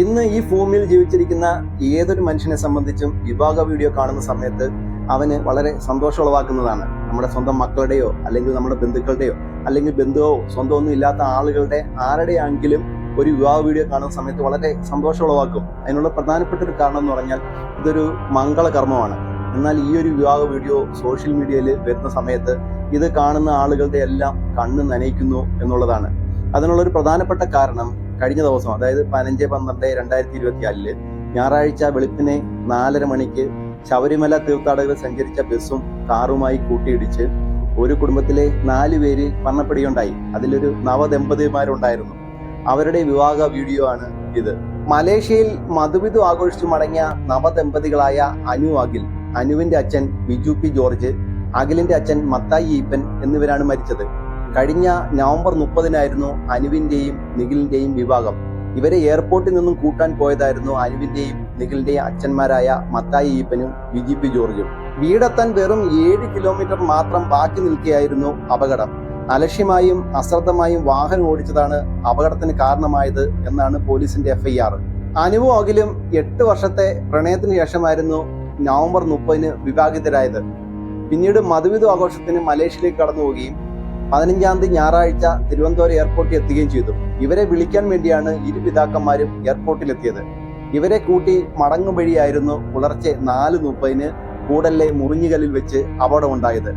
ഇന്ന് ഈ ഭൂമിയിൽ ജീവിച്ചിരിക്കുന്ന ഏതൊരു മനുഷ്യനെ സംബന്ധിച്ചും വിവാഹ വീഡിയോ കാണുന്ന സമയത്ത് അവന് വളരെ സന്തോഷം ഉളവാക്കുന്നതാണ്. നമ്മുടെ സ്വന്തം മക്കളുടെയോ അല്ലെങ്കിൽ നമ്മുടെ ബന്ധുക്കളുടെയോ അല്ലെങ്കിൽ ബന്ധുവോ സ്വന്തമൊന്നും ഇല്ലാത്ത ആളുകളുടെ ആരുടെയാണെങ്കിലും ഒരു വിവാഹ വീഡിയോ കാണുന്ന സമയത്ത് വളരെ സന്തോഷം ഉളവാക്കും. അതിനുള്ള പ്രധാനപ്പെട്ട ഒരു കാരണം എന്ന് പറഞ്ഞാൽ ഇതൊരു മംഗളകർമ്മമാണ് എന്നാൽ ഈ ഒരു വിവാഹ വീഡിയോ സോഷ്യൽ മീഡിയയിൽ വരുന്ന സമയത്ത് ഇത് കാണുന്ന ആളുകളുടെ എല്ലാം കണ്ണ് നനയിക്കുന്നു എന്നുള്ളതാണ്. അതിനുള്ള ഒരു പ്രധാനപ്പെട്ട കാരണം കഴിഞ്ഞ ദിവസം അതായത് പതിനഞ്ച് പന്ത്രണ്ട് രണ്ടായിരത്തി ഇരുപത്തിനാലിൽ ഞായറാഴ്ച വെളുപ്പിനെ നാലര മണിക്ക് ശബരിമല തീർത്ഥാടകർ സഞ്ചരിച്ച ബസ്സും കാറുമായി കൂട്ടിയിടിച്ച് ഒരു കുടുംബത്തിലെ നാല് പേര് മരണപ്പെടുകയുണ്ടായി. അതിലൊരു നവദമ്പതിമാരുണ്ടായിരുന്നു. അവരുടെ വിവാഹ വീഡിയോ ആണ് ഇത്. മലേഷ്യയിൽ മധുവിധു ആഘോഷിച്ചു മടങ്ങിയ നവദമ്പതികളായ അനു അഖിൽ അനുവിന്റെ അച്ഛൻ ബിജു പി ജോർജ് അഖിലിന്റെ അച്ഛൻ മത്തായി ഈപ്പൻ എന്നിവരാണ് മരിച്ചത്. കഴിഞ്ഞ നവംബർ മുപ്പതിനായിരുന്നു അനുവിന്റെയും നിഖിലിന്റെയും വിവാഹം. ഇവരെ എയർപോർട്ടിൽ നിന്നും കൂട്ടാൻ പോയതായിരുന്നു അനുവിന്റെയും നിഖിലിന്റെയും അച്ഛന്മാരായ മത്തായി ഈപ്പനും വിജിപി ജോർജും. വീടെത്താൻ വെറും ഏഴ് കിലോമീറ്റർ മാത്രം ബാക്കി നിൽക്കുകയായിരുന്നു അപകടം. അലക്ഷ്യമായും അശ്രദ്ധമായും വാഹനം ഓടിച്ചതാണ് അപകടത്തിന് കാരണമായത് എന്നാണ് പോലീസിന്റെ എഫ്ഐആർ. അനുവും അഖിലും എട്ട് വർഷത്തെ പ്രണയത്തിന് ശേഷമായിരുന്നു നവംബർ മുപ്പതിന് വിവാഹിതരായത്. പിന്നീട് മധുവിധു ആഘോഷത്തിന് മലേഷ്യയിലേക്ക് കടന്നു പോവുകയും പതിനഞ്ചാം തീയതി ഞായറാഴ്ച തിരുവനന്തപുരം എയർപോർട്ടിൽ എത്തുകയും ചെയ്തു. ഇവരെ വിളിക്കാൻ വേണ്ടിയാണ് ഇരു പിതാക്കന്മാരും എയർപോർട്ടിൽ എത്തിയത്. ഇവരെ കൂട്ടി മടങ്ങും വഴിയായിരുന്നു പുലർച്ചെ നാല് മുപ്പതിന് കൂടല്ലെ മുറിഞ്ഞുകല്ലിൽ വെച്ച് അപകടമുണ്ടായത്.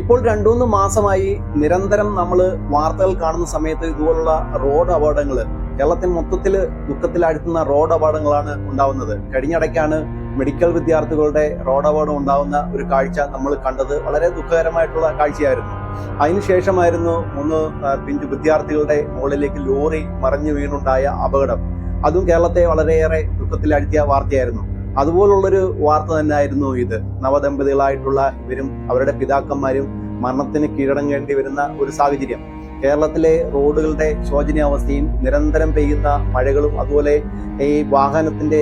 ഇപ്പോൾ രണ്ടുമൂന്ന് മാസമായി നിരന്തരം നമ്മൾ വാർത്തകൾ കാണുന്ന സമയത്ത് ഇതുപോലുള്ള റോഡ് അപകടങ്ങൾ കേരളത്തിൽ മൊത്തത്തിൽ ദുഃഖത്തിലാഴ്ത്തുന്ന റോഡ് അപകടങ്ങളാണ് ഉണ്ടാവുന്നത്. കഴിഞ്ഞിടയ്ക്കാണ് മെഡിക്കൽ വിദ്യാർത്ഥികളുടെ റോഡ് അപകടം ഉണ്ടാവുന്ന ഒരു കാഴ്ച നമ്മൾ കണ്ടത് വളരെ ദുഃഖകരമായിട്ടുള്ള കാഴ്ചയായിരുന്നു. അതിനുശേഷമായിരുന്നു മൂന്ന് പിഞ്ചു വിദ്യാർത്ഥികളുടെ മുകളിലേക്ക് ലോറി മറിഞ്ഞു വീണുണ്ടായ അപകടം. അതും കേരളത്തെ വളരെയേറെ ദുഃഖത്തിലാഴ്ത്തിയ വാർത്തയായിരുന്നു. അതുപോലുള്ളൊരു വാർത്ത തന്നെയായിരുന്നു ഇത്. നവദമ്പതികളായിട്ടുള്ള ഇവരും അവരുടെ പിതാക്കന്മാരും മരണത്തിന് കീഴടങ്ങേണ്ടി വരുന്ന ഒരു സാഹചര്യം. കേരളത്തിലെ റോഡുകളുടെ ശോചനീയാവസ്ഥയും നിരന്തരം പെയ്യുന്ന മഴകളും അതുപോലെ ഈ വാഹനത്തിന്റെ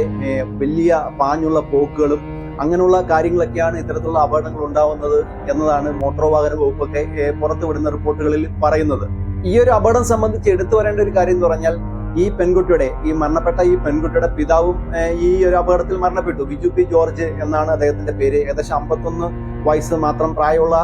വലിയ പാഞ്ഞുള്ള പോക്കുകളും അങ്ങനെയുള്ള കാര്യങ്ങളൊക്കെയാണ് ഇത്തരത്തിലുള്ള അപകടങ്ങൾ ഉണ്ടാവുന്നത് എന്നതാണ് മോട്ടോർ വാഹന വകുപ്പൊക്കെ പുറത്തുവിടുന്ന റിപ്പോർട്ടുകളിൽ പറയുന്നത്. ഈ ഒരു അപകടം സംബന്ധിച്ച് എടുത്തു വരേണ്ട ഒരു കാര്യം എന്ന് പറഞ്ഞാൽ ഈ പെൺകുട്ടിയുടെ ഈ മരണപ്പെട്ട ഈ പെൺകുട്ടിയുടെ പിതാവും ഈ ഒരു അപകടത്തിൽ മരണപ്പെട്ടു. ബിജു പി ജോർജ് എന്നാണ് അദ്ദേഹത്തിന്റെ പേര്. ഏകദേശം അമ്പത്തൊന്ന് വയസ്സ് മാത്രം പ്രായമുള്ള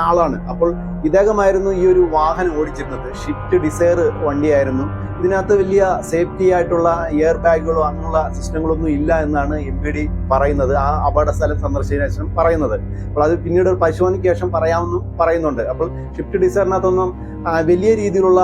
ആളാണ്. അപ്പോൾ ഇദ്ദേഹമായിരുന്നു ഈ ഒരു വാഹനം ഓടിച്ചിരുന്നത്. Shift desire വണ്ടിയായിരുന്നു. ഇതിനകത്ത് വലിയ സേഫ്റ്റി ആയിട്ടുള്ള എയർ ബാഗുകളോ അങ്ങനെയുള്ള സിസ്റ്റങ്ങളൊന്നും ഇല്ല എന്നാണ് എം പി ഡി പറയുന്നത്. ആ അപകട സ്ഥലം സന്ദർശിച്ചതിന് ശേഷം പറയുന്നത്. അപ്പോൾ അത് പിന്നീട് ഒരു പരിശോധനയ്ക്ക് ശേഷം പറയാമെന്നും പറയുന്നുണ്ട്. അപ്പോൾ ഷിഫ്റ്റ് ഡിസയറിനകത്തൊന്നും വലിയ രീതിയിലുള്ള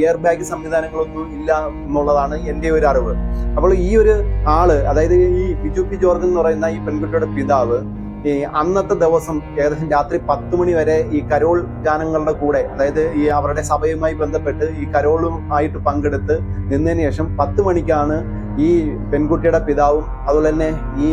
എയർ ബാഗ് സംവിധാനങ്ങളൊന്നും ഇല്ല എന്നുള്ളതാണ് എന്റെ ഒരു അറിവ്. അപ്പോൾ ഈ ഒരു ആൾ അതായത് ഈ ബിജു പി ജോർജ് എന്ന് പറയുന്ന ഈ പെൺകുട്ടിയുടെ പിതാവ് ഈ അന്നത്തെ ദിവസം ഏകദേശം രാത്രി പത്ത് മണി വരെ ഈ കരോൾ ഗാനങ്ങളുടെ കൂടെ അതായത് ഈ അവരുടെ സഭയുമായി ബന്ധപ്പെട്ട് ഈ കരോളും ആയിട്ട് പങ്കെടുത്ത് നിന്നതിന് ശേഷം പത്ത് മണിക്കാണ് ഈ പെൺകുട്ടിയുടെ പിതാവും അതുപോലെ തന്നെ ഈ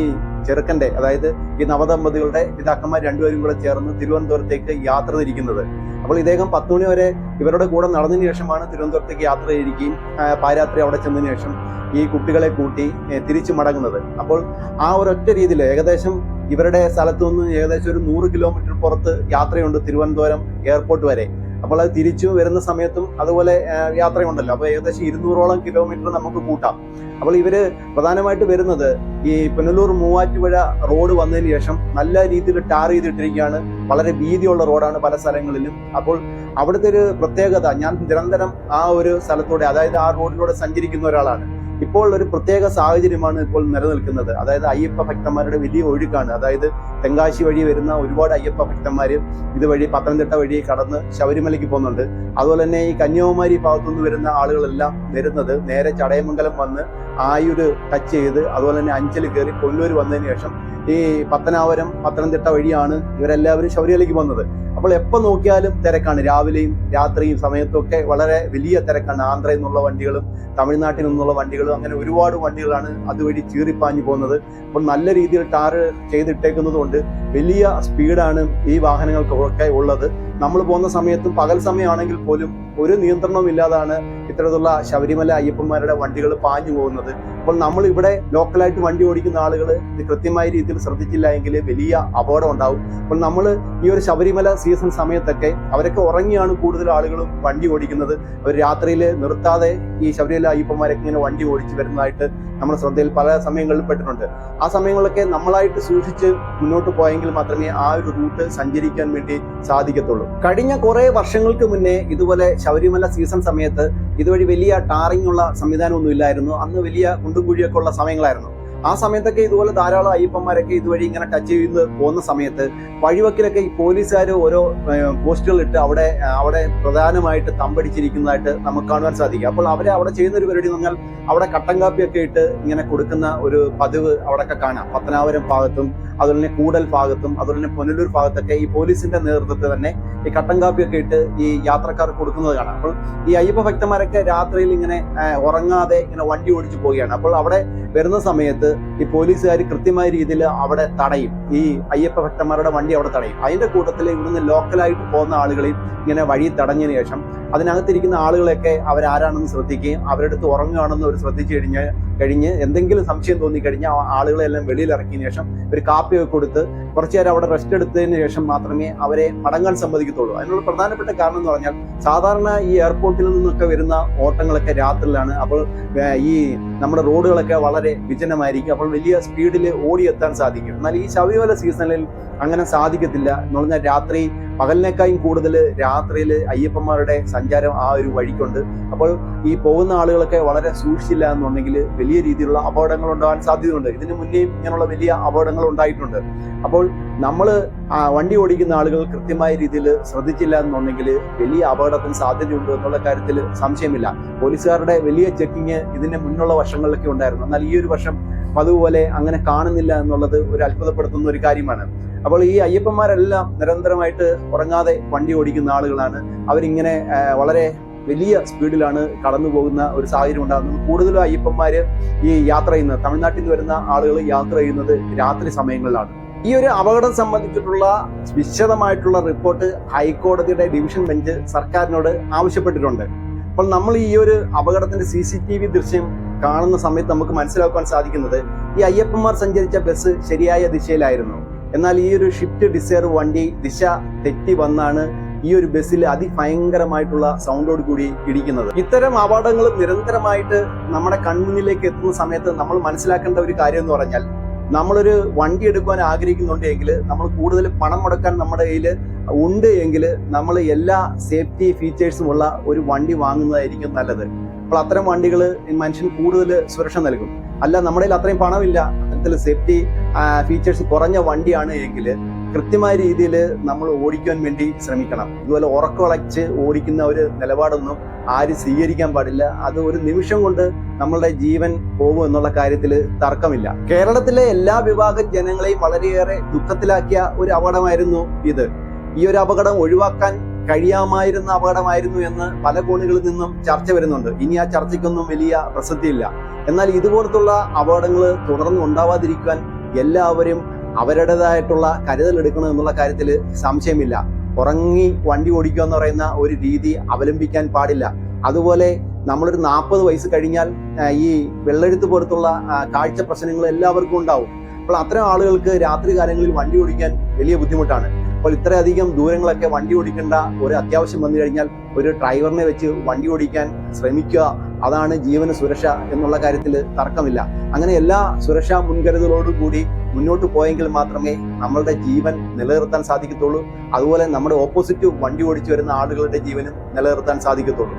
ചെറുക്കന്റെ അതായത് ഈ നവദമ്പതികളുടെ പിതാക്കന്മാർ രണ്ടുപേരും കൂടെ ചേർന്ന് തിരുവനന്തപുരത്തേക്ക് യാത്ര തിരിക്കുന്നത്. അപ്പോൾ ഇദ്ദേഹം പത്ത് മണി വരെ ഇവരുടെ കൂടെ നടന്നതിന് ശേഷമാണ് തിരുവനന്തപുരത്തേക്ക് യാത്ര ചെയ്തിരിക്കുകയും പാരാത്രി അവിടെ ചെന്നതിന് ശേഷം ഈ കുട്ടികളെ കൂട്ടി തിരിച്ചു മടങ്ങുന്നത്. അപ്പോൾ ആ ഒരൊറ്റ രീതിയിൽ ഏകദേശം ഇവരുടെ സ്ഥലത്തു നിന്ന് ഏകദേശം ഒരു നൂറ് കിലോമീറ്റർ പുറത്ത് യാത്രയുണ്ട് തിരുവനന്തപുരം എയർപോർട്ട് വരെ. അപ്പോൾ അത് തിരിച്ചു വരുന്ന സമയത്തും അതുപോലെ യാത്രയുണ്ടല്ലോ. അപ്പോൾ ഏകദേശം ഇരുന്നൂറോളം കിലോമീറ്റർ നമുക്ക് കൂട്ടാം. അപ്പോൾ ഇവർ പ്രധാനമായിട്ട് വരുന്നത് ഈ പുനലൂർ മൂവാറ്റുപുഴ റോഡ് വന്നതിന് ശേഷം നല്ല രീതിയിൽ ടാർ ചെയ്തിട്ടിരിക്കുകയാണ്. വളരെ വീതിയുള്ള റോഡാണ് പല സ്ഥലങ്ങളിലും. അപ്പോൾ അവിടുത്തെ ഒരു പ്രത്യേകത ഞാൻ നിരന്തരം ആ ഒരു സ്ഥലത്തൂടെ അതായത് ആ റോഡിലൂടെ സഞ്ചരിക്കുന്ന ഒരാളാണ്. ഇപ്പോൾ ഒരു പ്രത്യേക സാഹചര്യമാണ് ഇപ്പോൾ നിലനിൽക്കുന്നത്. അതായത് അയ്യപ്പ ഭക്തന്മാരുടെ വലിയ ഒഴുക്കാണ്. അതായത് തെങ്കാശി വഴി വരുന്ന ഒരുപാട് അയ്യപ്പ ഭക്തന്മാർ ഇതുവഴി പത്തനംതിട്ട വഴി കടന്ന് ശബരിമലയ്ക്ക് പോകുന്നുണ്ട്. അതുപോലെ തന്നെ ഈ കന്യാകുമാരി ഭാഗത്തുനിന്ന് വരുന്ന ആളുകളെല്ലാം വരുന്നത് നേരെ ചടയമംഗലം വന്ന് ആയൂര് ടച്ച് ചെയ്ത് അതുപോലെ തന്നെ അഞ്ചൽ കയറി കൊല്ലൂർ വന്നതിന് ശേഷം ഈ പത്തനാപുരം പത്തനംതിട്ട വഴിയാണ് ഇവരെല്ലാവരും ശബരിമലയ്ക്ക് വന്നത് അപ്പോൾ എപ്പോൾ നോക്കിയാലും തിരക്കാണ്. രാവിലെയും രാത്രിയും സമയത്തൊക്കെ വളരെ വലിയ തിരക്കാണ്. ആന്ധ്രയിൽ നിന്നുള്ള വണ്ടികളും തമിഴ്നാട്ടിൽ നിന്നുള്ള വണ്ടികളും അങ്ങനെ ഒരുപാട് വണ്ടികളാണ് അതുവഴി ചീറിപ്പാഞ്ഞു പോകുന്നത്. അപ്പോൾ നല്ല രീതിയിൽ ടാർ ചെയ്തിട്ടേക്കുന്നത് കൊണ്ട് വലിയ സ്പീഡാണ് ഈ വാഹനങ്ങൾക്കൊക്കെ ഉള്ളത്. നമ്മൾ പോകുന്ന സമയത്തും പകൽ സമയമാണെങ്കിൽ പോലും ഒരു നിയന്ത്രണവും ഇല്ലാതാണ് ഇത്തരത്തിലുള്ള ശബരിമല അയ്യപ്പന്മാരുടെ വണ്ടികൾ പാഞ്ഞു പോകുന്നത്. അപ്പോൾ നമ്മൾ ഇവിടെ ലോക്കലായിട്ട് വണ്ടി ഓടിക്കുന്ന ആളുകൾ ഇത് കൃത്യമായ രീതിയിൽ ശ്രദ്ധിച്ചില്ല എങ്കിൽ വലിയ അപകടം ഉണ്ടാവും. അപ്പോൾ നമ്മൾ ഈ ഒരു ശബരിമല സീസൺ സമയത്തൊക്കെ അവരൊക്കെ ഉറങ്ങിയാണ് കൂടുതൽ ആളുകളും വണ്ടി ഓടിക്കുന്നത്. അവർ രാത്രിയിൽ നിർത്താതെ ഈ ശബരിമല അയ്യപ്പന്മാരൊക്കെ ഇങ്ങനെ വണ്ടി ഓടിച്ച് വരുന്നതായിട്ട് നമ്മുടെ ശ്രദ്ധയിൽ പല സമയങ്ങളിൽ പെട്ടിട്ടുണ്ട്. ആ സമയങ്ങളിലൊക്കെ നമ്മളായിട്ട് സൂക്ഷിച്ച് മുന്നോട്ട് പോയെങ്കിൽ മാത്രമേ ആ ഒരു റൂട്ട് സഞ്ചരിക്കാൻ വേണ്ടി സാധിക്കത്തുള്ളൂ. കഴിഞ്ഞ കുറേ വർഷങ്ങൾക്ക് മുന്നേ ഇതുപോലെ ശബരിമല സീസൺ സമയത്ത് ഇതുവഴി വലിയ ടാറിംഗ് ഉള്ള ഇല്ലായിരുന്നു. അന്ന് വലിയ കുണ്ടും കുഴിയൊക്കെ ഉള്ള സമയങ്ങളായിരുന്നു. ആ സമയത്തൊക്കെ ഇതുപോലെ ധാരാളം അയ്യപ്പന്മാരൊക്കെ ഇതുവഴി ഇങ്ങനെ ടച്ച് ചെയ്ത് പോകുന്ന സമയത്ത് വഴിവക്കിലൊക്കെ ഈ പോലീസുകാർ ഓരോ പോസ്റ്റുകൾ ഇട്ട് അവിടെ അവിടെ പ്രധാനമായിട്ട് തമ്പടിച്ചിരിക്കുന്നതായിട്ട് നമുക്ക് കാണുവാൻ സാധിക്കും. അപ്പോൾ അവരെ അവിടെ ചെയ്യുന്ന ഒരു പരിപാടി എന്ന് പറഞ്ഞാൽ അവിടെ കട്ടൻ കാപ്പിയൊക്കെ ഇട്ട് ഇങ്ങനെ കൊടുക്കുന്ന ഒരു പതിവ് അവിടെയൊക്കെ കാണാം. പത്തനാപുരം ഭാഗത്തും അതുപോലെ തന്നെ കൂടൽ ഭാഗത്തും അതുപോലെ തന്നെ പുനലൂർ ഭാഗത്തൊക്കെ ഈ പോലീസിന്റെ നേതൃത്വത്തിൽ തന്നെ ഈ കട്ടൻ കാപ്പിയൊക്കെ ഇട്ട് ഈ യാത്രക്കാർ കൊടുക്കുന്നത് കാണാം. അപ്പോൾ ഈ അയ്യപ്പ ഭക്തന്മാരൊക്കെ രാത്രിയിൽ ഇങ്ങനെ ഉറങ്ങാതെ ഇങ്ങനെ വണ്ടി ഓടിച്ചു പോവുകയാണ്. അപ്പോൾ അവിടെ വരുന്ന സമയത്ത് ഈ പോലീസുകാർ കൃത്യമായ രീതിയിൽ അവിടെ തടയും. ഈ അയ്യപ്പ ഭക്തന്മാരുടെ വണ്ടി അവിടെ തടയും. അതിന്റെ കൂട്ടത്തിൽ ഇവിടുന്ന് ലോക്കലായിട്ട് പോകുന്ന ആളുകളെയും ഇങ്ങനെ വഴി തടഞ്ഞതിന് ശേഷം അതിനകത്തിരിക്കുന്ന ആളുകളെയൊക്കെ അവരാരാണെന്ന് ശ്രദ്ധിക്കുകയും അവരുടെ അടുത്ത് ഉറങ്ങുകയാണെന്ന് അവർ ശ്രദ്ധിച്ചു കഴിഞ്ഞാൽ കഴിഞ്ഞ് എന്തെങ്കിലും സംശയം തോന്നിക്കഴിഞ്ഞാൽ ആളുകളെല്ലാം വെളിയിൽ ഇറക്കിയതിന് ശേഷം ഒരു കാപ്പിയൊക്കെ കൊടുത്ത് കുറച്ചു നേരം അവിടെ റെസ്റ്റ് എടുത്തതിന് ശേഷം മാത്രമേ അവരെ മടങ്ങാൻ സമ്മതിക്കത്തുള്ളൂ. അതിനുള്ള പ്രധാനപ്പെട്ട കാരണം എന്ന് പറഞ്ഞാൽ സാധാരണ ഈ എയർപോർട്ടിൽ നിന്നൊക്കെ വരുന്ന ഓട്ടങ്ങളൊക്കെ രാത്രിയിലാണ്. അപ്പോൾ ഈ നമ്മുടെ റോഡുകളൊക്കെ വളരെ വിജനമായിരിക്കും. അപ്പോൾ വലിയ സ്പീഡിൽ ഓടിയെത്താൻ സാധിക്കും. എന്നാൽ ഈ ശബരിമല സീസണിൽ അങ്ങനെ സാധിക്കത്തില്ല. എന്ന് പറഞ്ഞാൽ രാത്രി പകലിനേക്കായും കൂടുതൽ രാത്രിയിൽ അയ്യപ്പന്മാരുടെ സഞ്ചാരം ആ ഒരു വഴിക്കുണ്ട്. അപ്പോൾ ഈ പോകുന്ന ആളുകളൊക്കെ വളരെ സൂക്ഷിച്ചില്ല എന്നുണ്ടെങ്കിൽ വലിയ രീതിയിലുള്ള അപകടങ്ങൾ ഉണ്ടാകാൻ സാധ്യതയുണ്ട്. ഇതിന് മുന്നേയും ഇങ്ങനെയുള്ള വലിയ അപകടങ്ങൾ ഉണ്ടായിട്ടുണ്ട്. അപ്പോൾ നമ്മൾ വണ്ടി ഓടിക്കുന്ന ആളുകൾ കൃത്യമായ രീതിയിൽ ശ്രദ്ധിച്ചില്ല എന്നുണ്ടെങ്കിൽ വലിയ അപകടത്തിന് സാധ്യതയുണ്ട് എന്നുള്ള കാര്യത്തിൽ സംശയമില്ല. പോലീസുകാരുടെ വലിയ ചെക്കിങ് ഇതിന്റെ മുന്നുള്ള വർഷങ്ങളിലൊക്കെ ഉണ്ടായിരുന്നു. എന്നാൽ ഈ ഒരു വർഷം അതുപോലെ അങ്ങനെ കാണുന്നില്ല എന്നുള്ളത് ഒരു അത്ഭുതപ്പെടുത്തുന്ന ഒരു കാര്യമാണ്. അപ്പോൾ ഈ അയ്യപ്പന്മാരെല്ലാം നിരന്തരമായിട്ട് ഉറങ്ങാതെ വണ്ടി ഓടിക്കുന്ന ആളുകളാണ്. അവരിങ്ങനെ വളരെ വലിയ സ്പീഡിലാണ് കടന്നു പോകുന്ന ഒരു സാഹചര്യം ഉണ്ടാകുന്നത്. കൂടുതലും അയ്യപ്പന്മാർ ഈ യാത്ര ചെയ്യുന്നത് തമിഴ്നാട്ടിൽ നിന്ന് വരുന്ന ആളുകൾ യാത്ര ചെയ്യുന്നത് രാത്രി സമയങ്ങളിലാണ്. ഈ ഒരു അപകടം സംബന്ധിച്ചിട്ടുള്ള വിശദമായിട്ടുള്ള റിപ്പോർട്ട് ഹൈക്കോടതിയുടെ ഡിവിഷൻ ബെഞ്ച് സർക്കാരിനോട് ആവശ്യപ്പെട്ടിട്ടുണ്ട്. അപ്പോൾ നമ്മൾ ഈ ഒരു അപകടത്തിന്റെ സി സി ടി വി ദൃശ്യം കാണുന്ന സമയത്ത് നമുക്ക് മനസ്സിലാക്കാൻ സാധിക്കുന്നത് ഈ അയ്യപ്പന്മാർ സഞ്ചരിച്ച ബസ് ശരിയായ ദിശയിലായിരുന്നു. എന്നാൽ ഈ ഒരു ഷിഫ്റ്റ് ഡിസയർ വണ്ടി ദിശ തെറ്റി വന്നാണ് ഈ ഒരു ബസ്സിൽ അതിഭയങ്കരമായിട്ടുള്ള സൗണ്ടോട് കൂടി ഇടിക്കുന്നത്. ഇത്തരം അപകടങ്ങൾ നിരന്തരമായിട്ട് നമ്മുടെ കൺമുന്നിലേക്ക് എത്തുന്ന സമയത്ത് നമ്മൾ മനസ്സിലാക്കേണ്ട ഒരു കാര്യം എന്ന് പറഞ്ഞാൽ നമ്മളൊരു വണ്ടി എടുക്കാൻ ആഗ്രഹിക്കുന്നുണ്ടെങ്കിൽ നമ്മൾ കൂടുതൽ പണം മുടക്കാൻ നമ്മുടെ കയ്യിൽ ഉണ്ട് എങ്കിൽ നമ്മൾ എല്ലാ സേഫ്റ്റി ഫീച്ചേഴ്സും ഉള്ള ഒരു വണ്ടി വാങ്ങുന്നതായിരിക്കും നല്ലത്. അപ്പോൾ അത്തരം വണ്ടികൾ മനുഷ്യൻ കൂടുതൽ സുരക്ഷ നൽകും. അല്ല നമ്മുടെ കയ്യിൽ അത്രയും പണമില്ല. അത്തരത്തിൽ സേഫ്റ്റി ഫീച്ചേഴ്സ് കുറഞ്ഞ വണ്ടിയാണ് എങ്കിൽ കൃത്യമായ രീതിയിൽ നമ്മൾ ഓടിക്കാൻ വേണ്ടി ശ്രമിക്കണം. ഇതുപോലെ ഉറക്കമുളച്ച് ഓടിക്കുന്ന ഒരു നിലപാടൊന്നും ആരും സ്വീകരിക്കാൻ പാടില്ല. അത് ഒരു നിമിഷം കൊണ്ട് നമ്മളുടെ ജീവൻ പോകും എന്നുള്ള കാര്യത്തിൽ തർക്കമില്ല. കേരളത്തിലെ എല്ലാ വിഭാഗം ജനങ്ങളെയും വളരെയേറെ ദുഃഖത്തിലാക്കിയ ഒരു അപകടമായിരുന്നു ഇത്. ഈ ഒരു അപകടം ഒഴിവാക്കാൻ കഴിയാമായിരുന്ന അപകടമായിരുന്നു എന്ന് പല കോണുകളിൽ നിന്നും ചർച്ച വരുന്നുണ്ട്. ഇനി ആ ചർച്ചയ്ക്കൊന്നും വലിയ പ്രസക്തിയില്ല എന്നാൽ ഇതുപോലത്തുള്ള അപകടങ്ങൾ തുടർന്ന് ഉണ്ടാവാതിരിക്കാൻ എല്ലാവരും അവരുടേതായിട്ടുള്ള കരുതൽ എടുക്കണം എന്നുള്ള കാര്യത്തിൽ സംശയമില്ല. ഉറങ്ങി വണ്ടി ഓടിക്കുക എന്ന് പറയുന്ന ഒരു രീതി അവലംബിക്കാൻ പാടില്ല. അതുപോലെ നമ്മളൊരു നാൽപ്പത് വയസ്സ് കഴിഞ്ഞാൽ ഈ വെള്ളെഴുത്ത് പോലത്തുള്ള കാഴ്ച പ്രശ്നങ്ങൾ എല്ലാവർക്കും ഉണ്ടാവും. അപ്പോൾ അത്തരം ആളുകൾക്ക് രാത്രി കാലങ്ങളിൽ വണ്ടി ഓടിക്കാൻ വലിയ ബുദ്ധിമുട്ടാണ്. അപ്പോൾ ഇത്രയധികം ദൂരങ്ങളൊക്കെ വണ്ടി ഓടിക്കേണ്ട ഒരു അത്യാവശ്യം വന്നു കഴിഞ്ഞാൽ ഒരു ഡ്രൈവറിനെ വെച്ച് വണ്ടി ഓടിക്കാൻ ശ്രമിക്കുക. അതാണ് ജീവന സുരക്ഷ എന്നുള്ള കാര്യത്തിൽ തർക്കമില്ല. അങ്ങനെ എല്ലാ സുരക്ഷാ മുൻകരുതലോടും കൂടി മുന്നോട്ട് പോയെങ്കിൽ മാത്രമേ നമ്മളുടെ ജീവൻ നിലനിർത്താൻ സാധിക്കത്തുള്ളൂ. അതുപോലെ നമ്മുടെ ഓപ്പോസിറ്റ് വണ്ടി ഓടിച്ചു വരുന്ന ആളുകളുടെ ജീവനും നിലനിർത്താൻ സാധിക്കത്തുള്ളൂ.